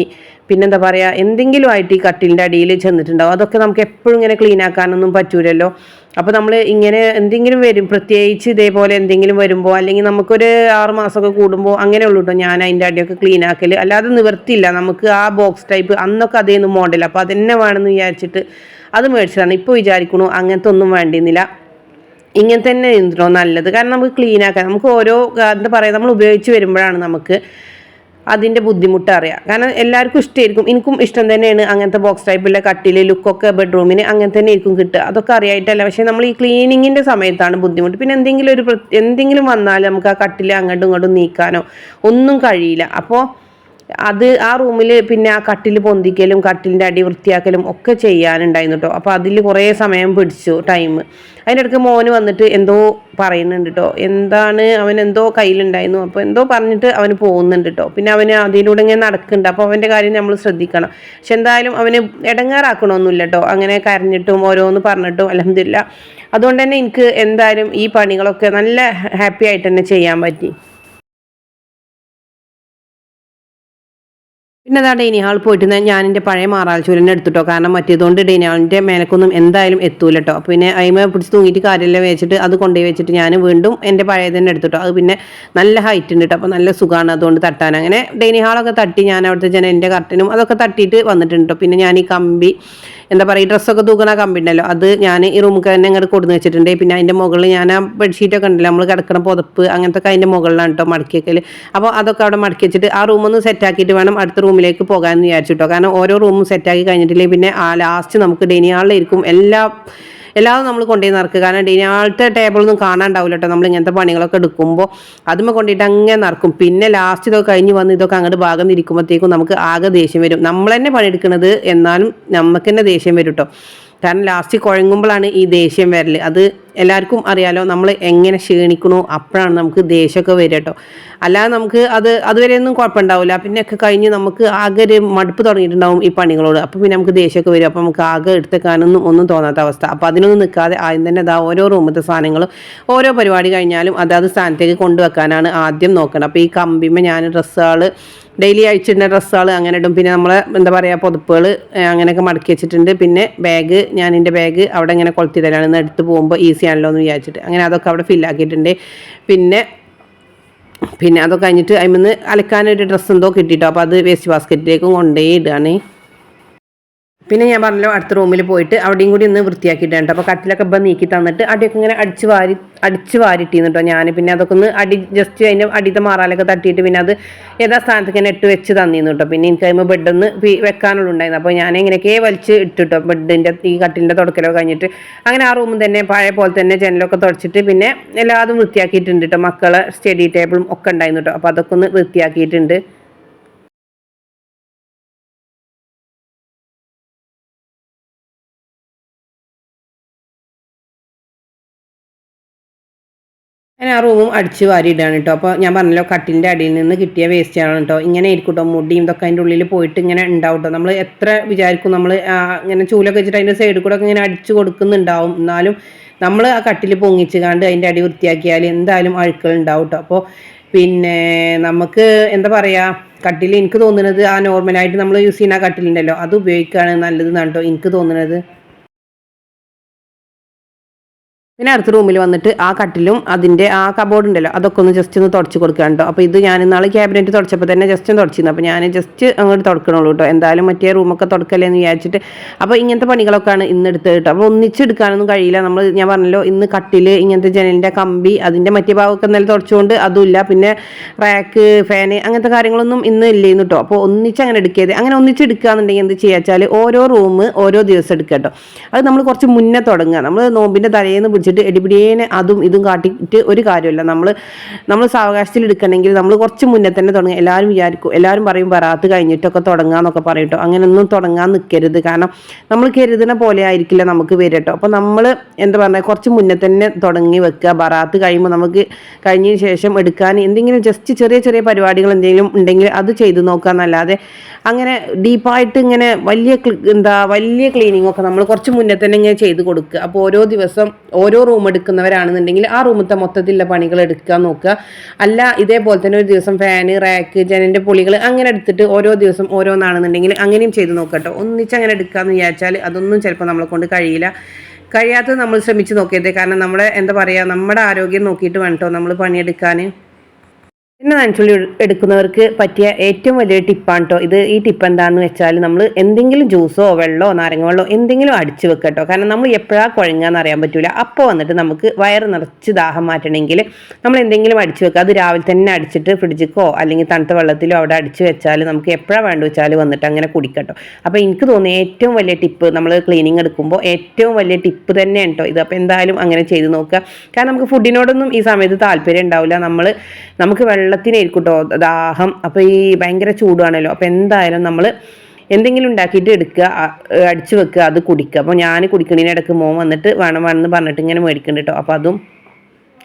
പിന്നെന്താ പറയുക എന്തെങ്കിലും ആയിട്ട് ഈ കട്ടിലിന്റെ അടിയിൽ ചെന്നിട്ടുണ്ടാവും. അതൊക്കെ നമുക്ക് എപ്പോഴും ഇങ്ങനെ ക്ലീൻ ആക്കാനൊന്നും പറ്റൂലല്ലോ. അപ്പോൾ നമ്മൾ ഇങ്ങനെ എന്തെങ്കിലും വരും പ്രത്യേകിച്ച് ഇതേപോലെ എന്തെങ്കിലും വരുമ്പോൾ അല്ലെങ്കിൽ നമുക്കൊരു ആറ് മാസമൊക്കെ കൂടുമ്പോൾ അങ്ങനെ ഉള്ളൂ കേട്ടോ ഞാൻ അതിന്റെ അടിയൊക്കെ ക്ലീൻ ആക്കൽ അല്ലാതെ നിവർത്തിയില്ല. നമുക്ക് ആ ബോക്സ് ടൈപ്പ് അന്നൊക്കെ അതേന്ന് മോഡൽ അപ്പോൾ അതന്നെ വേണമെന്ന് വിചാരിച്ചിട്ട് അത് മേടിച്ചതാണ്. ഇപ്പോൾ വിചാരിക്കണു അങ്ങനത്തെ ഒന്നും വേണ്ടിയിരുന്നില്ല ഇങ്ങനെ തന്നെ ഇരുന്നോ നല്ലത്. കാരണം നമുക്ക് ക്ലീൻ ആക്കാൻ നമുക്ക് ഓരോ എന്താ പറയുക നമ്മൾ ഉപയോഗിച്ച് വരുമ്പോഴാണ് നമുക്ക് അതിന്റെ ബുദ്ധിമുട്ട് അറിയാം. കാരണം എല്ലാവർക്കും ഇഷ്ടമായിരിക്കും എനിക്കും ഇഷ്ടം തന്നെയാണ് അങ്ങനത്തെ ബോക്സ് ടൈപ്പിലെ കട്ടിൽ ലുക്കൊക്കെ ബെഡ്റൂമിന് അങ്ങനെ തന്നെ ആയിരിക്കും കിട്ടുക. അതൊക്കെ അറിയായിട്ടല്ല. പക്ഷേ നമ്മൾ ഈ ക്ലീനിങ്ങിന്റെ സമയത്താണ് ബുദ്ധിമുട്ട്. പിന്നെ എന്തെങ്കിലും ഒരു എന്തെങ്കിലും വന്നാൽ നമുക്ക് ആ കട്ടിൽ അങ്ങോട്ടും ഇങ്ങോട്ടും നീക്കാനോ ഒന്നും കഴിയില്ല. അപ്പോൾ അത് ആ റൂമിൽ പിന്നെ ആ കട്ടിൽ പൊന്തിക്കലും കട്ടിലിന്റെ അടി വൃത്തിയാക്കലും ഒക്കെ ചെയ്യാനുണ്ടായിരുന്നു കേട്ടോ അപ്പോൾ അതിൽ കുറേ സമയം പിടിച്ചു ടൈം അതിന്റെ ഇടയ്ക്ക് മോന് വന്നിട്ട് എന്തോ പറയുന്നുണ്ട് കേട്ടോ എന്താണ് അവൻ എന്തോ കയ്യിലുണ്ടായിരുന്നു. അപ്പോൾ എന്തോ പറഞ്ഞിട്ട് അവന് പോകുന്നുണ്ട് കേട്ടോ പിന്നെ അവന് അതിലൂടെ ഇങ്ങനെ നടക്കുന്നുണ്ട്. അപ്പോൾ അവന്റെ കാര്യം നമ്മൾ ശ്രദ്ധിക്കണം. പക്ഷെ എന്തായാലും അവന് ഇടങ്ങാറാക്കണമൊന്നുമില്ല കേട്ടോ അങ്ങനെ കരഞ്ഞിട്ടും ഓരോന്ന് പറഞ്ഞിട്ടും അലഹമില്ല അതുകൊണ്ട് തന്നെ എനിക്ക് എന്തായാലും ഈ പണികളൊക്കെ നല്ല ഹാപ്പി ആയിട്ട് തന്നെ ചെയ്യാൻ പറ്റി. പിന്നെ അതാ ഡൈനിങ് ഹാൾ പോയിട്ട് ഞാൻ എന്റെ പഴയ മാറാൽ ചൂരനെ എടുത്തിട്ടോ. കാരണം മറ്റേതുകൊണ്ട് ഡൈനിങ് ഹാളിന്റെ മേലക്കൊന്നും എന്തായാലും എത്തൂല കേട്ടോ പിന്നെ അതിമ പിടിച്ച് തൂങ്ങിയിട്ട് കാര്യമെല്ലാം വെച്ചിട്ട് അത് കൊണ്ടുപോയി വെച്ചിട്ട് ഞാൻ വീണ്ടും എന്റെ പഴയ തന്നെ എടുത്തിട്ടോ. അത് പിന്നെ നല്ല ഹൈറ്റ് ഉണ്ട് കേട്ടോ അപ്പോൾ നല്ല സുഖമാണ് അതുകൊണ്ട് തട്ടാൻ. അങ്ങനെ ഡൈനിങ് ഹാളൊക്കെ തട്ടി ഞാൻ അവിടുത്തെ എന്റെ കർട്ടനും അതൊക്കെ തട്ടിയിട്ട് വന്നിട്ടുണ്ട് പിന്നെ ഞാൻ ഈ കമ്പി എന്താ പറയുക ഡ്രസ്സൊക്കെ തൂക്കണ കമ്പി ഉണ്ടല്ലോ അത് ഞാൻ ഈ റൂമിൽ തന്നെ അങ്ങോട്ട് കൊടുന്ന് വെച്ചിട്ടുണ്ട്. പിന്നെ അതിന്റെ മുകളിൽ ഞാൻ ആ ബെഡ്ഷീറ്റൊക്കെ ഉണ്ടല്ലോ നമ്മൾ കിടക്കണ പുതപ്പ് അങ്ങനത്തെ ഒക്കെ അതിന്റെ മുകളിലാണ് കേട്ടോ മടക്കി വെക്കൽ അപ്പോൾ അതൊക്കെ അവിടെ മടക്കി വെച്ചിട്ട് ആ റൂമൊന്ന് സെറ്റാക്കിയിട്ട് വേണം അടുത്ത റൂമിലേക്ക് പോകാമെന്ന് വിചാരിച്ചിട്ടോ. കാരണം ഓരോ റൂമും സെറ്റാക്കി കഴിഞ്ഞിട്ടില്ലേ പിന്നെ ആ ലാസ്റ്റ് നമുക്ക് ഡെനിയാളിലിരിക്കും എല്ലാ എല്ലാതും നമ്മൾ കൊണ്ടുപോയി നടക്കുക കാരണം ഡെനിയാളത്തെ ടേബിളൊന്നും കാണാണ്ടാവില്ല കേട്ടോ. നമ്മൾ ഇങ്ങനത്തെ പണികളൊക്കെ എടുക്കുമ്പോൾ അതുമ്മ കൊണ്ടിട്ട് അങ്ങനെ നടക്കും പിന്നെ ലാസ്റ്റ് ഇതൊക്കെ കഴിഞ്ഞ് വന്ന് ഇതൊക്കെ അങ്ങോട്ട് ഭാഗം ഇരിക്കുമ്പോഴത്തേക്കും നമുക്ക് ആകെ ദേഷ്യം വരും. നമ്മൾ തന്നെ പണിയെടുക്കുന്നത് എന്നാലും നമുക്ക് തന്നെ ദേഷ്യം വരും കേട്ടോ. കാരണം ലാസ്റ്റ് കുഴങ്ങുമ്പോഴാണ് ഈ ദേഷ്യം വരൽ അത് എല്ലാവർക്കും അറിയാലോ നമ്മൾ എങ്ങനെ ക്ഷീണിക്കണോ അപ്പോഴാണ് നമുക്ക് ദേഷ്യമൊക്കെ വരിക കേട്ടോ അല്ലാതെ നമുക്ക് അത് അതുവരെയൊന്നും കുഴപ്പമുണ്ടാവില്ല. പിന്നെയൊക്കെ കഴിഞ്ഞ് നമുക്ക് ആകെ ഒരു മടുപ്പ് തുടങ്ങിയിട്ടുണ്ടാവും ഈ പണികളോട്. അപ്പോൾ പിന്നെ നമുക്ക് ദേഷ്യമൊക്കെ വരും. അപ്പോൾ നമുക്ക് ആകെ എടുത്തേക്കാനൊന്നും ഒന്നും തോന്നാത്ത അവസ്ഥ. അപ്പോൾ അതിനൊന്നും നിൽക്കാതെ ആദ്യം തന്നെ അതാ ഓരോ റൂമത്തെ സാധനങ്ങളും ഓരോ പരിപാടി കഴിഞ്ഞാലും അതാത് സ്ഥാനത്തേക്ക് കൊണ്ടുവെക്കാനാണ് ആദ്യം നോക്കണം അപ്പോൾ ഈ കമ്പിമ്മ ഞാൻ ഡ്രസ്സുകൾ ഡെയിലി അഴിച്ചിടുന്ന ഡ്രസ്സുകൾ അങ്ങനെ ഇടും. പിന്നെ നമ്മളെ എന്താ പറയുക പുതുപ്പുകൾ അങ്ങനെയൊക്കെ മടക്കി വെച്ചിട്ടുണ്ട്. പിന്നെ ബാഗ് ഞാൻ എന്റെ ബാഗ് അവിടെ ഇങ്ങനെ കൊളുത്തിടലാണ് എടുത്ത് പോകുമ്പോൾ ഈസി ആണല്ലോ എന്ന് വിചാരിച്ചിട്ട്. അങ്ങനെ അതൊക്കെ അവിടെ ഫില്ലാക്കിയിട്ടുണ്ട് പിന്നെ പിന്നെ അതൊക്കെ കഴിഞ്ഞിട്ട് അതിൽ നിന്ന് അലക്കാനൊരു ഡ്രസ്സ് എന്തോ കിട്ടിയിട്ടോ അപ്പോൾ അത് വേസ്റ്റ് ബാസ്ക്കറ്റിലേക്കും കൊണ്ടേ ഇടുകയാണ് പിന്നെ ഞാൻ പറഞ്ഞല്ലോ അടുത്ത റൂമിൽ പോയിട്ട് അവിടെയും കൂടി ഒന്ന് വൃത്തിയാക്കിയിട്ടുണ്ട്. അപ്പോൾ കട്ടിലൊക്കെ ഇപ്പം നീക്കി തന്നിട്ട് അടിയൊക്കെ ഇങ്ങനെ അടിച്ച് വാരി അടിച്ച് വാരിട്ടീന്ന് കേട്ടോ ഞാൻ പിന്നെ അതൊക്കെ ഒന്ന് അടി ജസ്റ്റ് അതിന്റെ അടിയത്തെ മാറാലൊക്കെ തട്ടിയിട്ട് പിന്നെ അത് ഏതാ സ്ഥാനത്തേക്ക് തന്നെ ഇട്ട് വെച്ച് തന്നിരുന്നു കേട്ടോ പിന്നെ എനിക്ക് അതിന് ബെഡൊന്ന് വെക്കാനുള്ള ഉണ്ടായിരുന്നു അപ്പോൾ ഞാൻ എങ്ങനെയൊക്കെ വലിച്ച് ഇട്ടിട്ടോ ബെഡിന്റെ ഈ കട്ടിലിന്റെ തുടക്കലൊക്കെ കഴിഞ്ഞിട്ട്. അങ്ങനെ ആ റൂമിൽ തന്നെ പഴയ പോലെ തന്നെ ജനലൊക്കെ തുടച്ചിട്ട് പിന്നെ എല്ലാതും വൃത്തിയാക്കിയിട്ടുണ്ട് കേട്ടോ മക്കളെ സ്റ്റഡി ടേബിളും ഒക്കെ ഉണ്ടായിരുന്നു കേട്ടോ അപ്പോൾ അതൊക്കെ ഒന്ന് വൃത്തിയാക്കിയിട്ടുണ്ട്. ഞാൻ ആ റൂമും അടിച്ച് വാരിയിടാണ് കേട്ടോ. അപ്പോൾ ഞാൻ പറഞ്ഞല്ലോ കട്ടിലിന്റെ അടിയിൽ നിന്ന് കിട്ടിയ വേസ്റ്റാണ് കേട്ടോ. ഇങ്ങനെ ആയിരിക്കും കേട്ടോ. മുടിയും ഇതൊക്കെ അതിന്റെ ഉള്ളിൽ പോയിട്ട് ഇങ്ങനെ ഉണ്ടാവും കേട്ടോ. നമ്മൾ എത്ര വിചാരിക്കും നമ്മൾ ഇങ്ങനെ ചൂലൊക്കെ വെച്ചിട്ട് അതിന്റെ സൈഡിൽ കൂടെ ഇങ്ങനെ അടിച്ച് കൊടുക്കുന്നുണ്ടാവും. എന്നാലും നമ്മൾ ആ കട്ടിൽ പൊങ്ങിച്ച് കാണ്ട് അതിന്റെ അടി വൃത്തിയാക്കിയാൽ എന്തായാലും അഴുക്കൾ ഉണ്ടാവും കേട്ടോ. അപ്പോൾ പിന്നെ നമുക്ക് എന്താ പറയുക കട്ടിൽ എനിക്ക് തോന്നുന്നത് ആ നോർമലായിട്ട് നമ്മൾ യൂസ് ചെയ്യുന്ന ആ കട്ടിലുണ്ടല്ലോ. അത് ഉപയോഗിക്കുകയാണ് നല്ലതെന്നാണ് കേട്ടോ എനിക്ക് തോന്നുന്നത്. പിന്നെ അടുത്ത റൂമിൽ വന്നിട്ട് ആ കട്ടിലും അതിന്റെ ആ കബോർഡ് ഉണ്ടല്ലോ അതൊക്കെ ഒന്ന് ജസ്റ്റ് ഒന്ന് തുടച്ച് കൊടുക്കുക കേട്ടോ. അപ്പോൾ ഇത് ഞാൻ ഇന്നാളെ ക്യാബിനറ്റ് തുടച്ചപ്പോൾ തന്നെ ജസ്റ്റ് ഒന്ന് തുടച്ചിരുന്നു. അപ്പോൾ ഞാൻ ജസ്റ്റ് അങ്ങോട്ട് തുടക്കണുള്ളൂ കേട്ടോ. എന്തായാലും മറ്റേ റൂമൊക്കെ തുടക്കല്ലേ എന്ന് വിചാരിച്ചിട്ട്. അപ്പോൾ ഇങ്ങനത്തെ പണികളൊക്കെയാണ് ഇന്ന് എടുത്തത് കേട്ടോ. അപ്പോൾ ഒന്നിച്ചെടുക്കാനൊന്നും കഴിയില്ല. നമ്മൾ ഞാൻ പറഞ്ഞല്ലോ ഇന്ന് കട്ടിൽ ഇങ്ങനത്തെ ജനലിന്റെ കമ്പി അതിന്റെ മറ്റേ ഭാഗമൊക്കെ ഇന്നലെ തുടച്ചുകൊണ്ട് അതുമില്ല. പിന്നെ റാക്ക് ഫാന് അങ്ങനത്തെ കാര്യങ്ങളൊന്നും ഇന്ന് ഇല്ലേന്ന് കേട്ടോ. അപ്പോൾ ഒന്നിച്ച് അങ്ങനെ എടുക്കരുത്. അങ്ങനെ ഒന്നിച്ചെടുക്കുക എന്നുണ്ടെങ്കിൽ എന്ത് ചെയ്യുക വെച്ചാൽ ഓരോ റൂം ഓരോ ദിവസം എടുക്കുക കേട്ടോ. അത് നമ്മൾ കുറച്ച് മുന്നേ തുടങ്ങുക. നമ്മൾ നോമ്പിന്റെ തലേന്ന് പിടിച്ചിട്ട് എടിപിടിയേനെ അതും ഇതും കാട്ടിയിട്ട് ഒരു കാര്യമില്ല. നമ്മൾ നമ്മൾ സാവകാശത്തിൽ എടുക്കണമെങ്കിൽ നമ്മൾ കുറച്ച് മുന്നേ തന്നെ തുടങ്ങുക എല്ലാവരും വിചാരിക്കും എല്ലാവരും പറയും വരാത്ത് കഴിഞ്ഞിട്ടൊക്കെ തുടങ്ങാന്നൊക്കെ പറയും അങ്ങനെ ഒന്നും തുടങ്ങാൻ നിൽക്കരുത് കാരണം നമ്മൾ കരുതുന്ന പോലെ ആയിരിക്കില്ല നമുക്ക് വരട്ടോ. കേട്ടോ അപ്പോൾ നമ്മൾ എന്താ പറയുക കുറച്ച് മുന്നേ തന്നെ തുടങ്ങി വെക്കുക ബറാത്ത് കഴിയുമ്പോൾ നമുക്ക് കഴിഞ്ഞതിന് ശേഷം എടുക്കാൻ എന്തെങ്കിലും ജസ്റ്റ് ചെറിയ ചെറിയ പരിപാടികൾ എന്തെങ്കിലും ഉണ്ടെങ്കിൽ അത് ചെയ്ത് നോക്കുക എന്നല്ലാതെ അങ്ങനെ ഡീപ്പായിട്ട് ഇങ്ങനെ വലിയ എന്താ വലിയ ക്ലീനിങ് ഒക്കെ നമ്മൾ കുറച്ച് മുന്നേ തന്നെ ഇങ്ങനെ ചെയ്ത് കൊടുക്കുക. അപ്പോൾ ഓരോ ദിവസം ഓരോ ഓരോ റൂം എടുക്കുന്നവരാണെന്നുണ്ടെങ്കിൽ ആ റൂമത്തെ മൊത്തത്തിലുള്ള പണികൾ എടുക്കാൻ നോക്കുക. അല്ല ഇതേപോലെ തന്നെ ഒരു ദിവസം ഫാന് റാക്ക് ജനന്റെ പൊളികൾ അങ്ങനെ എടുത്തിട്ട് ഓരോ ദിവസം ഓരോന്നാണെന്നുണ്ടെങ്കിൽ അങ്ങനെയും ചെയ്ത് നോക്കട്ടോ. ഒന്നിച്ച് അങ്ങനെ എടുക്കാമെന്ന് വിചാരിച്ചാൽ അതൊന്നും ചിലപ്പോൾ നമ്മളെ കൊണ്ട് കഴിയില്ല. കഴിയാത്തത് നമ്മൾ ശ്രമിച്ച് നോക്കിയത്. കാരണം നമ്മുടെ എന്താ പറയുക നമ്മുടെ ആരോഗ്യം നോക്കിയിട്ട് വേണം കേട്ടോ നമ്മൾ പണിയെടുക്കാൻ. പിന്നെ നനച്ചുള്ളി എടുക്കുന്നവർക്ക് പറ്റിയ ഏറ്റവും വലിയ ടിപ്പാണ് കേട്ടോ ഇത് ഈ ടിപ്പ് എന്താണെന്ന് വെച്ചാൽ നമ്മൾ എന്തെങ്കിലും ജ്യൂസോ വെള്ളമോ നാരങ്ങ വെള്ളമോ എന്തെങ്കിലും അടിച്ചു വെക്കുക കേട്ടോ കാരണം നമ്മൾ എപ്പോഴാണ് കുഴങ്ങാന്ന് അറിയാൻ പറ്റില്ല അപ്പോൾ വന്നിട്ട് നമുക്ക് വയറ് നിറച്ച് ദാഹം മാറ്റണമെങ്കിൽ നമ്മൾ എന്തെങ്കിലും അടിച്ചു വെക്കുക അത് രാവിലെ തന്നെ അടിച്ചിട്ട് ഫ്രിഡ്ജിക്കോ അല്ലെങ്കിൽ തണുത്ത വെള്ളത്തിലോ അവിടെ അടിച്ചു വെച്ചാൽ നമുക്ക് എപ്പോഴാണ് വേണ്ട വെച്ചാൽ വന്നിട്ട് അങ്ങനെ കുടിക്കട്ടോ അപ്പോൾ എനിക്ക് തോന്നിയ ഏറ്റവും വലിയ ടിപ്പ് നമ്മൾ ക്ലീനിങ് എടുക്കുമ്പോൾ ഏറ്റവും വലിയ ടിപ്പ് തന്നെയാണ് കേട്ടോ ഇത്. അപ്പോൾ എന്തായാലും അങ്ങനെ ചെയ്ത് നോക്കുക. കാരണം നമുക്ക് ഫുഡിനോടൊന്നും ഈ സമയത്ത് താല്പര്യം ഉണ്ടാവില്ല. നമ്മൾ നമുക്ക് വെള്ളത്തിനായിരിക്കും കേട്ടോ ദാഹം. അപ്പോൾ ഈ ഭയങ്കര ചൂടാണല്ലോ. അപ്പോൾ എന്തായാലും നമ്മൾ എന്തെങ്കിലും ഉണ്ടാക്കിയിട്ട് എടുക്കുക അടിച്ചു വെക്കുക അത് കുടിക്കുക. അപ്പോൾ ഞാൻ കുടിക്കണതിനിടയ്ക്ക് മോൻ വന്നിട്ട് വേണം വേണമെന്ന് പറഞ്ഞിട്ട് ഇങ്ങനെ മേടിക്കുന്നുണ്ട് കേട്ടോ അപ്പോൾ അതും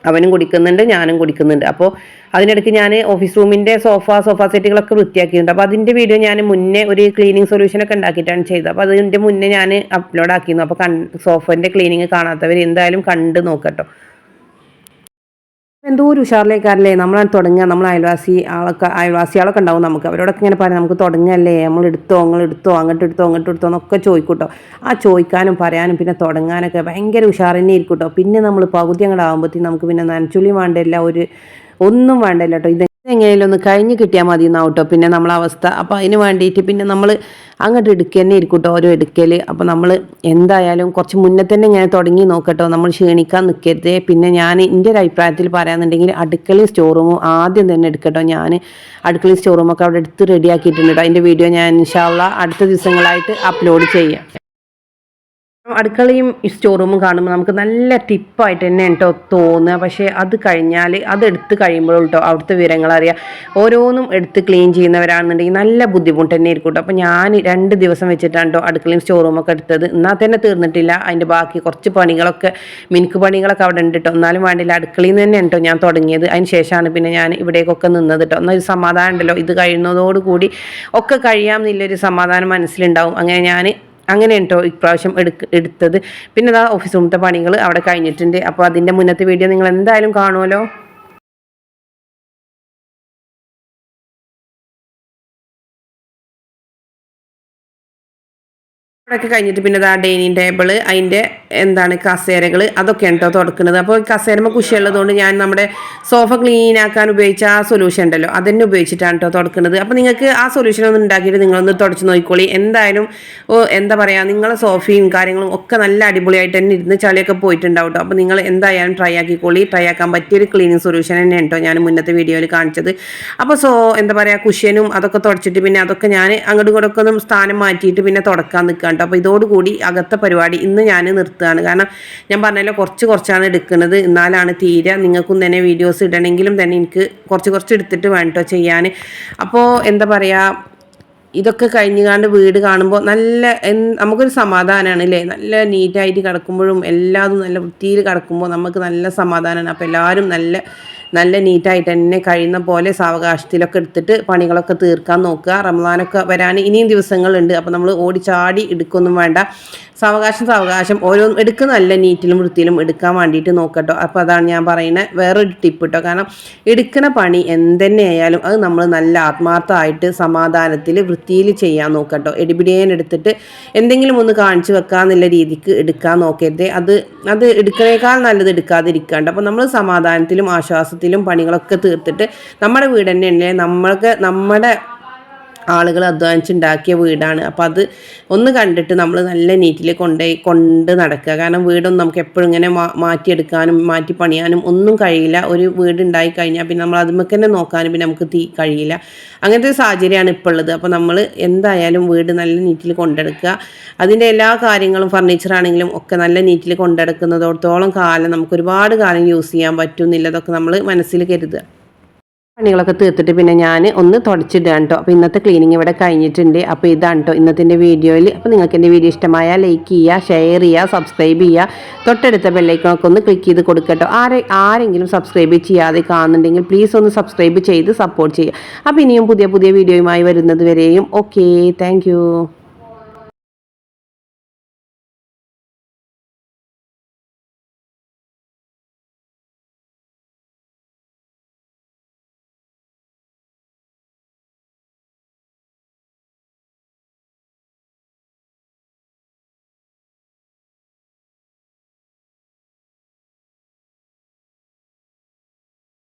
അവനും കുടിക്കുന്നുണ്ട് ഞാനും കുടിക്കുന്നുണ്ട്. അപ്പോൾ അതിനിടയ്ക്ക് ഞാൻ ഓഫീസ് റൂമിന്റെ സോഫ സോഫ സെറ്റുകളൊക്കെ വൃത്തിയാക്കിയിട്ടുണ്ട്. അപ്പോൾ അതിന്റെ വീഡിയോ ഞാൻ മുന്നേ ഒരു ക്ലീനിങ് സൊല്യൂഷനൊക്കെ ഉണ്ടാക്കിയിട്ടാണ് ചെയ്തത്. അപ്പോൾ അതിന്റെ മുന്നേ ഞാൻ അപ്ലോഡ് ആക്കിയിരുന്നു. അപ്പോൾ കൺ സോഫന്റെ ക്ലീനിങ് കാണാത്തവർ എന്തായാലും കണ്ട് നോക്കട്ടോ എന്തോ ഒരു ഉഷാറിലേക്കാരല്ലേ നമ്മളാണ് തുടങ്ങുക. നമ്മൾ അയൽവാസി ആളൊക്കെ അയൽവാസികളൊക്കെ ഉണ്ടാവും നമുക്ക്. അവരോടൊക്കെ ഇങ്ങനെ പറയാം നമുക്ക് തുടങ്ങല്ലേ. നമ്മൾ എടുത്തോ നിങ്ങൾ എടുത്തോ അങ്ങോട്ട് എടുത്തോ അങ്ങോട്ട് എടുത്തോ എന്നൊക്കെ ചോദിക്കൂട്ടോ ആ ചോദിക്കാനും പറയാനും പിന്നെ തുടങ്ങാനൊക്കെ ഭയങ്കര ഉഷാർ തന്നെ ഇരിക്കൂട്ടോ പിന്നെ നമ്മൾ പകുതി അങ്ങോട്ട് ആകുമ്പോഴത്തേക്കും നമുക്ക് പിന്നെ നനച്ചുള്ളി വേണ്ടല്ല ഒരു ഒന്നും വേണ്ടല്ലോ കേട്ടോ ഇത് എങ്ങനെയും ഒന്ന് കഴിഞ്ഞ് കിട്ടിയാൽ മതി എന്നാവട്ടോ പിന്നെ നമ്മളെ അവസ്ഥ. അപ്പോൾ അതിന് വേണ്ടിയിട്ട് പിന്നെ നമ്മൾ അങ്ങോട്ട് എടുക്കുക തന്നെ ഇരിക്കട്ടോ ഓരോ എടുക്കൽ അപ്പോൾ നമ്മൾ എന്തായാലും കുറച്ച് മുന്നേ തന്നെ ഇങ്ങനെ തുടങ്ങി നോക്കട്ടോ. നമ്മൾ ക്ഷീണിക്കാൻ നിൽക്കരുത് പിന്നെ ഞാൻ എന്റെ ഒരു അഭിപ്രായത്തിൽ പറയാന്നുണ്ടെങ്കിൽ അടുക്കളയും സ്റ്റോർ റൂമും ആദ്യം തന്നെ എടുക്കട്ടോ. ഞാൻ അടുക്കളയും സ്റ്റോർ റൂമൊക്കെ അവിടെ എടുത്ത് റെഡിയാക്കിയിട്ടുണ്ട് കേട്ടോ അതിന്റെ വീഡിയോ ഞാൻ ഇൻഷാള്ള അടുത്ത ദിവസങ്ങളായിട്ട് അപ്ലോഡ് ചെയ്യാം. അടുക്കളയും സ്റ്റോർ റൂമും കാണുമ്പോൾ നമുക്ക് നല്ല ടിപ്പായിട്ട് തന്നെ കേട്ടോ തോന്നുക പക്ഷേ അത് കഴിഞ്ഞാൽ അത് എടുത്ത് കഴിയുമ്പോൾ കേട്ടോ അവിടുത്തെ വിവരങ്ങൾ അറിയാം ഓരോന്നും എടുത്ത് ക്ലീൻ ചെയ്യുന്നവരാണെന്നുണ്ടെങ്കിൽ നല്ല ബുദ്ധിമുട്ട് തന്നെ ആയിരിക്കും കേട്ടോ അപ്പോൾ ഞാൻ രണ്ട് ദിവസം വെച്ചിട്ടാണ് കേട്ടോ അടുക്കളയും സ്റ്റോർ റൂമൊക്കെ എടുത്തത്. എന്നാൽ തന്നെ തീർന്നിട്ടില്ല. അതിന്റെ ബാക്കി കുറച്ച് പണികളൊക്കെ മിനുക്ക് പണികളൊക്കെ അവിടെ ഉണ്ട് കേട്ടോ എന്നാലും വേണ്ടില്ല അടുക്കളയിൽ നിന്ന് തന്നെ കേട്ടോ ഞാൻ തുടങ്ങിയത്. അതിന് ശേഷമാണ് പിന്നെ ഞാൻ ഇവിടേക്കൊക്കെ നിന്നത് കേട്ടോ എന്നൊരു സമാധാനം ഉണ്ടല്ലോ. ഇത് കഴിയുന്നതോടുകൂടി ഒക്കെ കഴിയാമെന്നുള്ളൊരു സമാധാനം മനസ്സിലുണ്ടാവും. അങ്ങനെ ഞാൻ അങ്ങനെ കേട്ടോ ഇപ്രാവശ്യം എടുക്ക എടുത്തത്? പിന്നെ അതാ ഓഫീസ് റൂമത്തെ പണികൾ അവിടെ കഴിഞ്ഞിട്ടുണ്ട്. അപ്പോൾ അതിന്റെ മുന്നത്തെ വീഡിയോ നിങ്ങൾ എന്തായാലും കാണുമല്ലോ അതൊക്കെ കഴിഞ്ഞിട്ട് പിന്നെ ആ ഡൈനിങ് ടേബിൾ അതിന്റെ എന്താണ് കസേരകൾ അതൊക്കെ കേട്ടോ തുടക്കുന്നത് അപ്പോൾ കസേരമ കുശിയുള്ളതുകൊണ്ട് ഞാൻ നമ്മുടെ സോഫ ക്ലീൻ ആക്കാൻ ഉപയോഗിച്ച ആ സൊല്യൂഷൻ ഉണ്ടല്ലോ അതന്നെ ഉപയോഗിച്ചിട്ടാണ് കേട്ടോ തുടക്കുന്നത് അപ്പോൾ നിങ്ങൾക്ക് ആ സൊല്യൂഷൻ ഒന്ന് ഉണ്ടാക്കിയിട്ട് നിങ്ങളൊന്ന് തുടച്ച് നോക്കിക്കോളി. എന്തായാലും എന്താ പറയുക നിങ്ങളെ സോഫയും കാര്യങ്ങളും ഒക്കെ നല്ല അടിപൊളിയായിട്ട് തന്നെ ഇരുന്ന് ചളിയൊക്കെ പോയിട്ടുണ്ടാവും അപ്പോൾ നിങ്ങൾ എന്തായാലും ട്രൈ ആക്കിക്കോളി. ട്രൈ ആക്കാൻ പറ്റിയൊരു ക്ലീനിങ് സൊല്യൂഷൻ തന്നെ കേട്ടോ ഞാൻ മുന്നത്തെ വീഡിയോയിൽ കാണിച്ചത്. അപ്പോൾ സോ എന്താ പറയുക കുഷ്യനും അതൊക്കെ തുടച്ചിട്ട് പിന്നെ അതൊക്കെ ഞാൻ അങ്ങോട്ടും ഇങ്ങോട്ടൊക്കെ സ്ഥാനം മാറ്റിയിട്ട് പിന്നെ തുടക്കാൻ നിൽക്കാം കേട്ടോ. അപ്പോൾ ഇതോടുകൂടി അകത്തെ പരിപാടി ഇന്ന് ഞാൻ നിർത്തുകയാണ്. കാരണം ഞാൻ പറഞ്ഞല്ലോ കുറച്ച് കുറച്ചാണ് എടുക്കുന്നത്. എന്നാലാണ് തീരെ നിങ്ങൾക്കും തന്നെ വീഡിയോസ് ഇടണമെങ്കിലും തന്നെ എനിക്ക് കുറച്ച് കുറച്ച് എടുത്തിട്ട് വേണ്ടോ ചെയ്യാൻ അപ്പോൾ എന്താ പറയുക ഇതൊക്കെ കഴിഞ്ഞുകാണ്ട് വീട് കാണുമ്പോൾ നല്ല നമുക്കൊരു സമാധാനമാണ് അല്ലേ? നല്ല നീറ്റായിട്ട് കിടക്കുമ്പോഴും എല്ലാതും നല്ല വൃത്തിയിൽ കിടക്കുമ്പോൾ നമുക്ക് നല്ല സമാധാനമാണ് അപ്പോൾ എല്ലാവരും നല്ല നല്ല നീറ്റായിട്ട് തന്നെ കഴിയുന്ന പോലെ സാവകാശത്തിലൊക്കെ എടുത്തിട്ട് പണികളൊക്കെ തീർക്കാൻ നോക്കുക. റമദാനൊക്കെ വരാൻ ഇനിയും ദിവസങ്ങളുണ്ട്. അപ്പോൾ നമ്മൾ ഓടിച്ചാടി എടുക്കൊന്നും വേണ്ട. സാവകാശം സാവകാശം. ഓരോ എടുക്കുന്ന നല്ല നീറ്റിലും വൃത്തിയിലും എടുക്കാൻ വേണ്ടിയിട്ട് നോക്കട്ടോ. അപ്പോൾ അതാണ് ഞാൻ പറയുന്നത് വേറൊരു ടിപ്പ് കേട്ടോ കാരണം എടുക്കുന്ന പണി എന്തെന്നെ ആയാലും അത് നമ്മൾ നല്ല ആത്മാർത്ഥമായിട്ട് സമാധാനത്തിൽ വൃത്തിയിൽ ചെയ്യാൻ നോക്കട്ടോ. എടിപിടിയേൻ എടുത്തിട്ട് എന്തെങ്കിലും ഒന്ന് കാണിച്ചു വെക്കാന്നുള്ള രീതിക്ക് എടുക്കാൻ നോക്കരുത്. അത് അത് എടുക്കുന്നേക്കാൾ നല്ലത് എടുക്കാതിരിക്കാണ്ട്. അപ്പോൾ നമ്മൾ സമാധാനത്തിലും ആശ്വാസത്തിലും പണികളൊക്കെ തീർത്തിട്ട് നമ്മുടെ വീട് തന്നെ നമ്മൾക്ക് നമ്മുടെ ആളുകൾ അധ്വാനിച്ചുണ്ടാക്കിയ വീടാണ്. അപ്പോൾ അത് ഒന്ന് കണ്ടിട്ട് നമ്മൾ നല്ല നീറ്റിൽ കൊണ്ടുപോയി കൊണ്ട് നടക്കുക. കാരണം വീടൊന്നും നമുക്ക് എപ്പോഴും ഇങ്ങനെ മാറ്റിയെടുക്കാനും മാറ്റി പണിയാനും ഒന്നും കഴിയില്ല. ഒരു വീട് ഉണ്ടായി കഴിഞ്ഞാൽ പിന്നെ നമ്മൾ അതുമൊക്കെ തന്നെ നോക്കാനും പിന്നെ നമുക്ക് തീ കഴിയില്ല. അങ്ങനത്തെ ഒരു സാഹചര്യമാണ് ഇപ്പോൾ ഉള്ളത്. അപ്പോൾ നമ്മൾ എന്തായാലും വീട് നല്ല നീറ്റിൽ കൊണ്ടെടുക്കുക. അതിന്റെ എല്ലാ കാര്യങ്ങളും ഫർണിച്ചർ ആണെങ്കിലും ഒക്കെ നല്ല നീറ്റിൽ കൊണ്ടെടുക്കുന്നതോടത്തോളം കാലം നമുക്ക് ഒരുപാട് കാലം യൂസ് ചെയ്യാൻ പറ്റുന്നില്ല അതൊക്കെ നമ്മൾ മനസ്സിൽ കരുതുക. പണികളൊക്കെ തീർത്തിട്ട് പിന്നെ ഞാൻ ഒന്ന് തുടച്ചിടുകയാണ് കേട്ടോ അപ്പോൾ ഇന്നത്തെ ക്ലീനിങ് ഇവിടെ കഴിഞ്ഞിട്ടുണ്ട്. അപ്പോൾ ഇതാണ് കേട്ടോ ഇന്നത്തെ വീഡിയോയിൽ അപ്പോൾ നിങ്ങൾക്ക് എന്റെ വീഡിയോ ഇഷ്ടമായ ലൈക്ക് ചെയ്യുക ഷെയർ ചെയ്യുക സബ്സ്ക്രൈബ് ചെയ്യുക. തൊട്ടടുത്ത ബെല്ലൈക്കണൊക്കെ ഒന്ന് ക്ലിക്ക് ചെയ്ത് കൊടുക്കട്ടോ ആരെ ആരെങ്കിലും സബ്സ്ക്രൈബ് ചെയ്യാതെ കാണുന്നുണ്ടെങ്കിൽ പ്ലീസ് ഒന്ന് സബ്സ്ക്രൈബ് ചെയ്ത് സപ്പോർട്ട് ചെയ്യുക. അപ്പോൾ ഇനിയും പുതിയ പുതിയ വീഡിയോയുമായി വരുന്നത് വരെയും. Okay thank